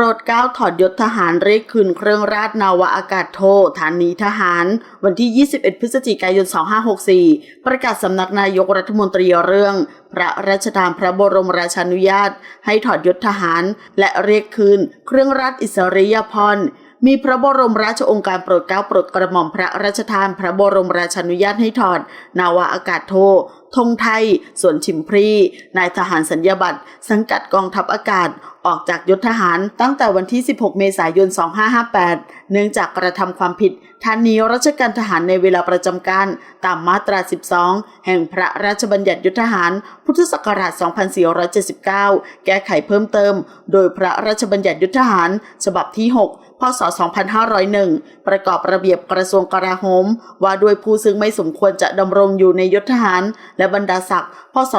รดเกล้าถอดยศทหารเรียกคืนเครื่องราชนาวาอากาศโทฐานีทหาร วันที่ 21 พฤศจิกายน 2564 ประกาศสำนักนายกรัฐมนตรีเรื่อง พระราชทานพระบรมราชานุญาต ให้ถอดยศทหาร และเรียกคืนเครื่องราชอิสริยาภรมีพระบรมราชองค์การโปรดเกล้าโปรดกระหม่อมพระราชทาน พระบรมราชานุญาตให้ถอด นาวาอากาศโทธงไทย สวนชิมพรี นายทหารสัญญาบัตรสังกัดกองทัพอากาศ ออกจากยศทหารตั้งแต่วันที่ 16 เมษายน 2558 เนื่องจากกระทำความผิดฐานหนีราชการทหารในเวลาประจำการตามมาตรา 12 แห่งพระราชบัญญัติยุทธทหาร พุทธศักราช 2479 แก้ไขเพิ่มเติม โดยพระราชบัญญัติยุทธทหาร ฉบับที่ 6 พศ 2501 ประกอบระเบียบกระทรวงกลาโหม ว่าด้วยผู้ซึ่งไม่สมควรจะดำรงอยู่ในยศทหาร และบรรดาศักดิ์ พศ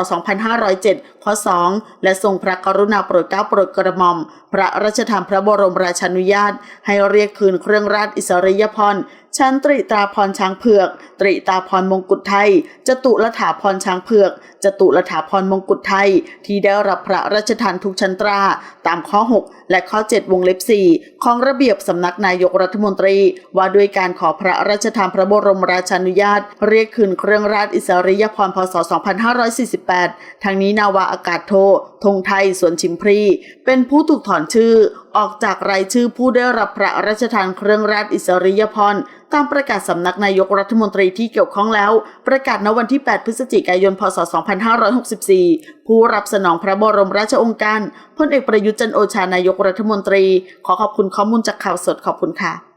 2507 ข้อ 2 และทรงพระกรุณาโปรดเกล้าโปรดกระหม่อม พระราชทานพระบรมราชานุญาต ให้เรียกคืนเครื่องราชอิสริยาภรชั้นตรีตราพรช้างเผือก ตรีตาพรมงกุฎไทยจตุรถาพรช้างเผือกจตุรถาพรมงกุฎไทย ที่ได้รับพระราชทานทุกชั้นตรา ตามข้อ 6 และข้อ 7 วงเล็บ 4 ของระเบียบสำนักนายกรัฐมนตรี ว่าด้วยการขอพระราชทานพระบรมราชานุญาต เรียกคืนเครื่องราชอิสริยาภรพศ 2548ทั้งนี้นาวาอากาศโทธงไทยสวนชิมพรีเป็นผู้ถูกถอนชื่อออกจากรายชื่อผู้ได้รับพระราชทานเครื่องราชอิสริยพรตามประกาศสำนักนายกรัฐมนตรีที่เกี่ยวข้องแล้ว ประกาศณวันที่ 8 พฤศจิกายน พศ 2564 ผู้รับสนองพระบรมราชองค์การพลเอกประยุทธ์จันโอชานายกรัฐมนตรี ขอขอบคุณข้อมูลจากข่าวสดขอบคุณค่ะ